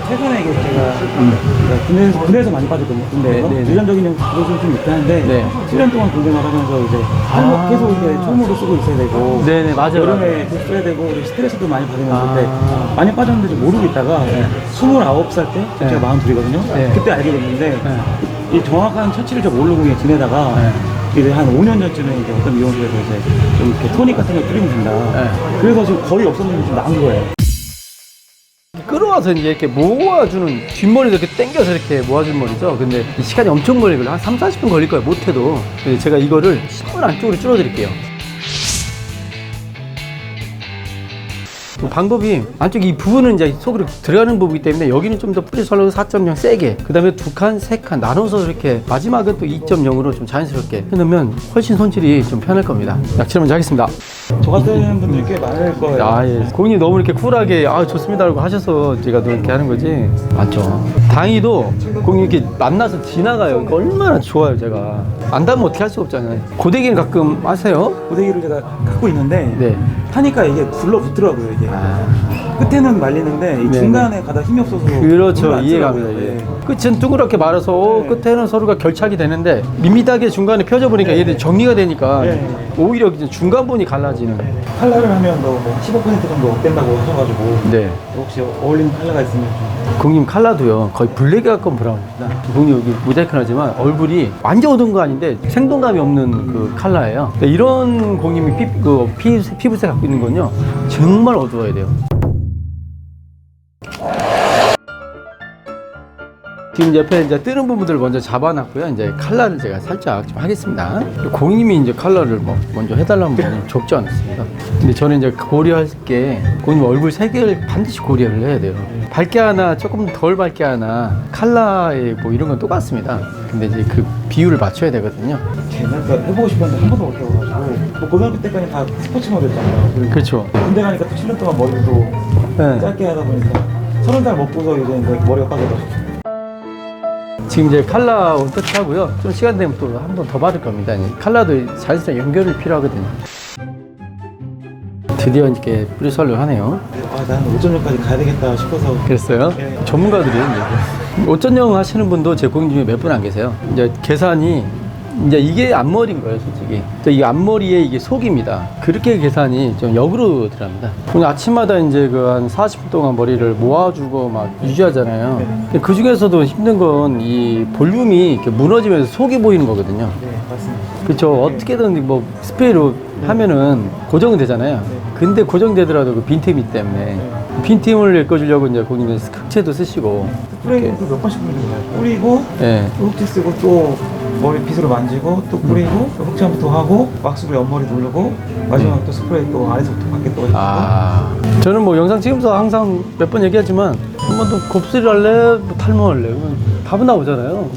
최근에 이게 제가 그러니까 군대에서, 군대에서 많이 빠졌거든요. 군대에서. 네, 네, 네. 일반적인 그것은 좀 있다는데 네. 7년 동안 군생활 하면서 이제 한국 아. 계속 이제 총으로 쓰고 있어야 되고 네네, 맞아요. 여름에 계속 써야 되고 스트레스도 많이 받으면서 아. 근데 많이 빠졌는데 좀 모르고 있다가 29살 때 네. 제가 42거든요. 네. 그때 알게 됐는데 네. 이 정확한 처치를 좀 모르고 그냥 지내다가 네. 이제 한 5년 전쯤에 이제 어떤 미용실에서 이제 좀 이렇게 토닉 같은 걸 뿌리면 된다. 네. 그래서 지금 거의 없었는데 좀 나은 거예요. 끌어와서 이제 이렇게 모아주는 뒷머리도 이렇게 당겨서 이렇게 모아준 머리죠. 근데 이 시간이 엄청 걸릴 거예요. 한 3, 40분 걸릴 거예요. 못해도. 제가 이거를 10분 안쪽으로 줄여드릴게요. 그 방법이 안쪽 이 부분은 이제 속으로 들어가는 부분이기 때문에 여기는 좀더 뿌리 설로 4.0 세게 그 다음에 두 칸, 세 칸 나눠서 이렇게 마지막은 또 2.0으로 좀 자연스럽게 해놓으면 훨씬 손질이 좀 편할 겁니다. 약치를 먼저 하겠습니다. 저 같은 분들이 꽤 많을 거예요. 아, 예. 고객님 너무 이렇게 쿨하게, 아, 좋습니다 라고 하셔서 제가 또 이렇게 하는 거지. 맞죠. 당이도 고객님 이렇게 만나서 지나가요. 이거 얼마나 좋아요, 제가. 안 닿으면 어떻게 할 수가 없잖아요. 고데기는 가끔 하세요? 고데기를 제가 갖고 있는데 네. 타니까 이게 둘러붙더라고요 이게 끝에는 말리는데 이 아. 네, 중간에 가다 힘이 없어서 그렇죠. 물을 안 이해갑니다. 쓰더라고요. 예. 네. 끝은 둥그렇게 말아서 어, 네. 끝에는 서로가 결착이 되는데 밋밋하게 중간에 펴져버리니까 네. 얘들이 정리가 되니까 네. 오히려 이제 중간본이 갈라지는. 컬러를 하면 뭐15% 정도 없댄다고 하셔가지고 네. 혹시 어울리는 컬러가 있으면 좀 고객님 칼라도요 거의 블랙에 가까운 브라운입니다 고객님 여기 모자이크는 하지만 얼굴이 완전 어두운 거 아닌데 생동감이 없는 그 칼라예요 근데 이런 고객님이 피, 그 피, 피부색 갖고 있는 건요 정말 어두워 야 돼요 지금 옆에 이제 뜨는 부분들을 먼저 잡아놨고요. 이제 칼라를 제가 살짝 좀 하겠습니다. 고객님이 이제 칼라를 뭐 먼저 해달라는 분은 적지 않았습니다. 근데 저는 이제 고려할 게 고객님 얼굴 세 개를 반드시 고려를 해야 돼요. 밝게 하나 조금 덜 밝게 하나 칼라에 뭐 이런 건 똑같습니다. 근데 이제 그 비율을 맞춰야 되거든요. 제가 해보고 싶었는데 한 번도 못 해봐가지고 뭐 고등학교 때까지 다 스포츠 모델였잖아요 그리고 그렇죠. 군대 가니까 또 7년 동안 머리도 네. 짧게 하다 보니까 서른 살 먹고서 이제 이제 머리가 빠져가지고 지금 이제 칼라 온 끝하고요. 좀 시간 되면 또 한 번 더 받을 겁니다. 이 칼라도 자연스러운 연결이 필요하거든요. 드디어 이렇게 뿌리 설을 하네요. 아 나는 오전까지 가야 되겠다 싶어서 그랬어요? 네. 전문가들이 이제 5.0 하시는 분도 제 고객 중에 몇 분 안 계세요. 이제 계산이 이제 이게 앞머리인 거예요, 솔직히. 이 앞머리에 이게 속입니다. 그렇게 계산이 좀 역으로 들어갑니다. 오늘 아침마다 이제 그 한 40분 동안 머리를 모아주고 막 유지하잖아요. 근데 그 중에서도 힘든 건 이 볼륨이 이렇게 무너지면서 속이 보이는 거거든요. 네 맞습니다 그렇죠. 어떻게든 뭐 스프레이로 하면은 고정은 되잖아요. 근데 고정되더라도 그 빈틈이 때문에 빈틈을 메꿔주려고 이제 고객님 흑채도 쓰시고 뿌리고 또몇 번씩 뿌리는 거예요 뿌리고 예. 또 흑지 쓰고 또 머리 빗으로 만지고 또 뿌리고 또 흑지 한번 또 하고 왁스로 옆머리 누르고 마지막 또 스프레이 또 안에서부터 밖에 또 해주고. 아. 저는 뭐 영상 찍으면서 항상 몇 번 얘기하지만 한번더 곱슬이 할래? 뭐 탈모 할래? 그러면 답은 나오잖아요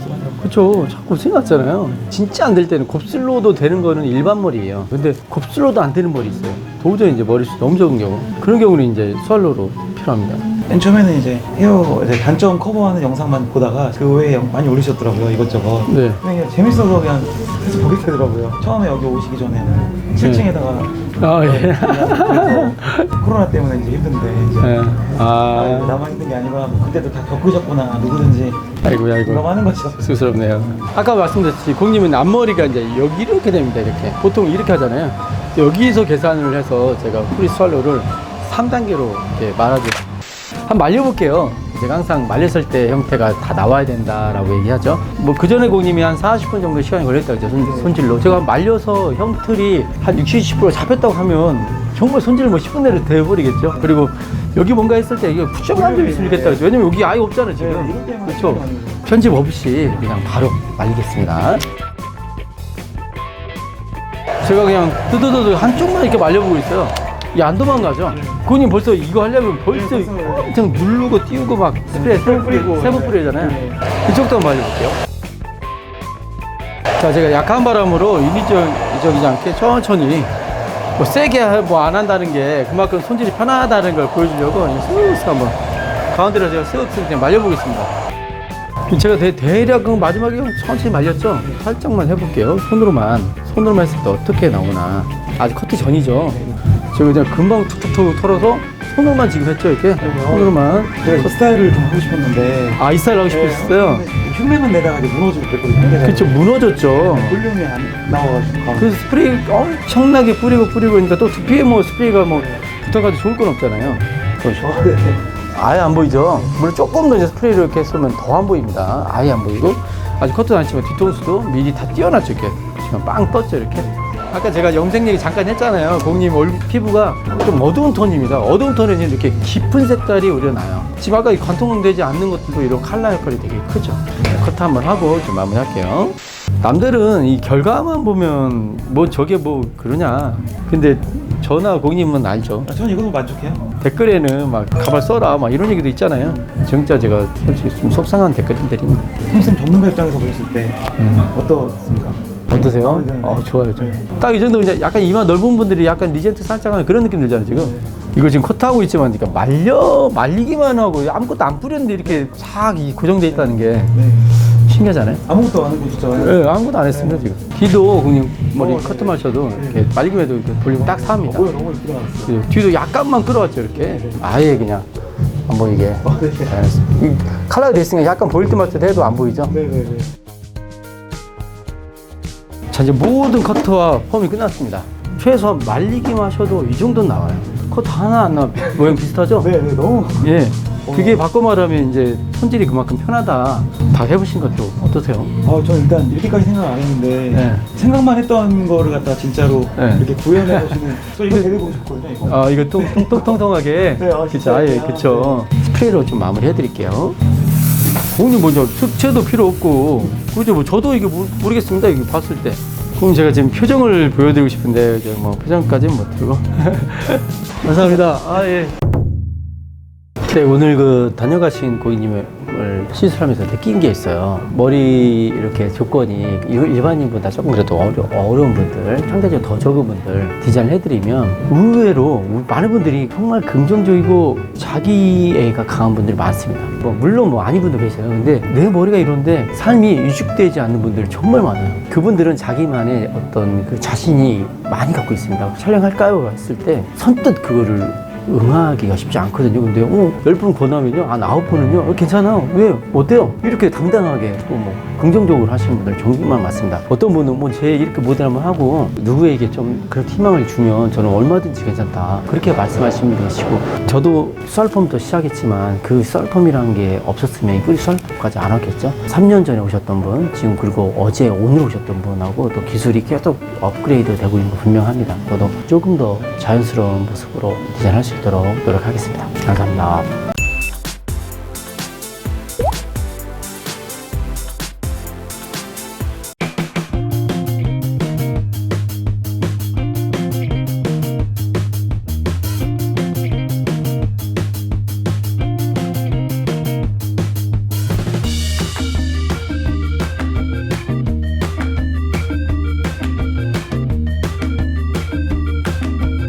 그렇죠 자꾸 났잖아요. 진짜 안 될 때는 곱슬로도 되는 거는 일반 머리예요. 근데 곱슬로도 안 되는 머리 있어요. 도저히 이제 머리숱 너무 적은 경우. 그런 경우는 이제 수할로로 필요합니다. 맨 처음에는 이제 헤어 이제 단점 커버하는 영상만 보다가 그 외에 많이 올리셨더라고요 이것저것. 네. 그냥 재밌어서 그냥 계속 보게 되더라고요. 처음에 여기 오시기 전에는 7층에다가 아 예. 코로나 때문에 이제 힘든데 이제 예. 아, 아 나만 힘든 게 아니라 뭐 그때도 다 겪으셨구나 누구든지 아이고 아이고 그럼 하는 거죠 쑥스럽네요. 아까 말씀드렸듯이 공님은 앞머리가 이제 여기 이렇게 됩니다. 이렇게 보통 이렇게 하잖아요. 여기서 계산을 해서 제가 프리 스왈로를 3단계로 이렇게 말아줘. 한번 말려볼게요. 제가 항상 말렸을 때 형태가 다 나와야 된다라고 얘기하죠. 뭐 그 전에 공님이 한 40분 정도 시간이 걸렸다고 했죠. 손, 손질로. 제가 말려서 형틀이 한 60, 70% 잡혔다고 하면 정말 손질 뭐 10분 내로 돼버리겠죠. 그리고 여기 뭔가 했을 때 이게 부쩍한 점 있으면 좋겠다. 그죠? 왜냐면 여기 아예 없잖아, 지금. 네, 그렇죠. 편집 없이 그냥 바로 말리겠습니다. 제가 그냥 뜨드드드 한쪽만 이렇게 말려보고 있어요. 이게 안 도망가죠? 그님 벌써 이거 하려면 벌써 네. 엄청 누르고 띄우고 막 스프레이 세번 뿌리고 세번 뿌리잖아요. 네. 이쪽도 한번 말려볼게요. 자, 제가 약한 바람으로 인위적이지 않게 천천히 뭐 세게 뭐 안 한다는 게 그만큼 손질이 편하다는 걸 보여주려고 슥슥 한번 가운데로 제가 슥슥 그냥 말려보겠습니다. 제가 대, 대략 그 마지막에 천천히 말렸죠? 살짝만 해볼게요. 손으로만. 손으로만 했을 때 어떻게 나오나. 아직 커트 전이죠. 제가 그냥 금방 툭툭툭 털어서 손으로만 지금 했죠 이렇게 손으로만 제가 이 스타일을 좀 하고 싶었는데 아 이 스타일 하고 싶으셨어요? 네, 흉내만 내다가 이제 무너지고 그랬거든요. 그쵸 무너졌죠 볼륨이 안 나와가지고. 그래서 스프레이 엄청나게 뿌리고 뿌리고 그러니까 또 두피에 뭐 스프레이가 뭐 붙어가지고 좋을 건 없잖아요 그렇죠. 어, 네. 아예 안 보이죠? 물론 조금 더 이제 스프레이를 이렇게 쏘면 더 안 보입니다. 아예 안 보이고. 아직 커트는 안 했지만 뒤통수도 미리 다 띄워놨죠, 이렇게. 지금 빵 떴죠, 이렇게. 아까 제가 염색 얘기 잠깐 했잖아요. 고객님 얼굴 피부가 좀 어두운 톤입니다. 어두운 톤에는 이렇게 깊은 색깔이 우려나요. 지금 아까 이 관통되지 않는 것들도 이런 칼라 역할이 되게 크죠. 네, 커트 한번 하고 좀 마무리할게요. 남들은 이 결과만 보면 뭐 저게 뭐 그러냐. 근데 저나 고객님은 알죠. 아, 저는 이걸로 만족해요. 댓글에는 막 가발 써라 막 이런 얘기도 있잖아요. 진짜 제가 솔직히 좀 속상한 댓글들입니다. 쌤 전문가 입장에서 보셨을 때 어떻습니까? 어떠세요? 아, 네, 네. 어, 좋아요. 딱 이 정도 이제 약간 이마 넓은 분들이 약간 리젠트 살짝 하는 그런 느낌 들잖아요, 지금. 이거 지금 커트하고 있지만, 그러니까 말려, 말리기만 하고 아무것도 안 뿌렸는데 이렇게 싹 이 고정돼 있다는 게 네. 신기하잖아요. 아무것도 안 하고 진짜. 예, 아무것도 안 했습니다, 지금. 뒤도 그냥 머리 어, 커트 네. 마셔도 이렇게 말리기만 해도 이렇게 볼륨 딱 삽니다. 뭐야 너무 이쁘게 뒤도 약간만 끌어왔죠 이렇게 아예 그냥 안 보이게 어, 네. 네. 이 컬러가 됐으니까 약간 보일 듯 해도 안 보이죠 네네네. 자 이제 모든 커트와 펌이 끝났습니다 최소한 말리기만 하셔도 이 정도는 나와요 커트 하나 안 나와 모양 비슷하죠? 네 네 너무. 예 그게 바꿔 말하면 이제 손질이 그만큼 편하다 다 해보신 것도 어떠세요? 아, 저 일단 이렇게까지 생각 안 했는데 네. 생각만 했던 거를 갖다 진짜로 네. 이렇게 구현해 보시는. 저 이거 보고 싶거든요. 이거. 아 이거 통, 통, 통, 통통하게 네, 아, 그쵸 진짜. 아예 아, 그쵸 스프레이로 좀 마무리 해 드릴게요 공이 먼저 숙제도 필요 없고. 그죠? 뭐 저도 이게 모르, 모르겠습니다. 이거 봤을 때. 그럼 제가 지금 표정을 보여드리고 싶은데 이제 뭐 표정까지는 못 드리고. 감사합니다. 아 예. 네, 오늘 그 다녀가신 고객님 을 시술하면서 느낀 게 있어요. 머리 이렇게 조건이 일- 일반인보다 조금 그래도 어려, 어려운 분들, 상대적으로 더 적은 분들 디자인을 해드리면 의외로 많은 분들이 정말 긍정적이고 자기애가 강한 분들이 많습니다. 뭐 물론 뭐 아닌 분도 계세요. 근데 내 머리가 이런데 삶이 위축되지 않는 분들이 정말 많아요. 그분들은 자기만의 어떤 그 자신이 많이 갖고 있습니다. 촬영할까요? 했을 때 선뜻 그거를 응하기가 쉽지 않거든요. 근데 어, 10분 권하면요. 한 9분은요. 어, 괜찮아요. 왜? 어때요? 이렇게 당당하게 또 뭐 긍정적으로 하시는 분들 정말 많습니다. 어떤 분은 뭐 제 이렇게 모델하면 하고 누구에게 좀 그런 희망을 주면 저는 얼마든지 괜찮다. 그렇게 말씀하시는 분이 계시고 저도 썰펌도 시작했지만 그 썰펌이라는 게 없었으면 이 뿌리 썰펌까지 안 왔겠죠. 3년 전에 오셨던 분, 지금 그리고 어제 오늘 오셨던 분하고 또 기술이 계속 업그레이드 되고 있는 거 분명합니다. 저도 조금 더 자연스러운 모습으로 디자인할 수 있도록 노력하겠습니다. 감사합니다.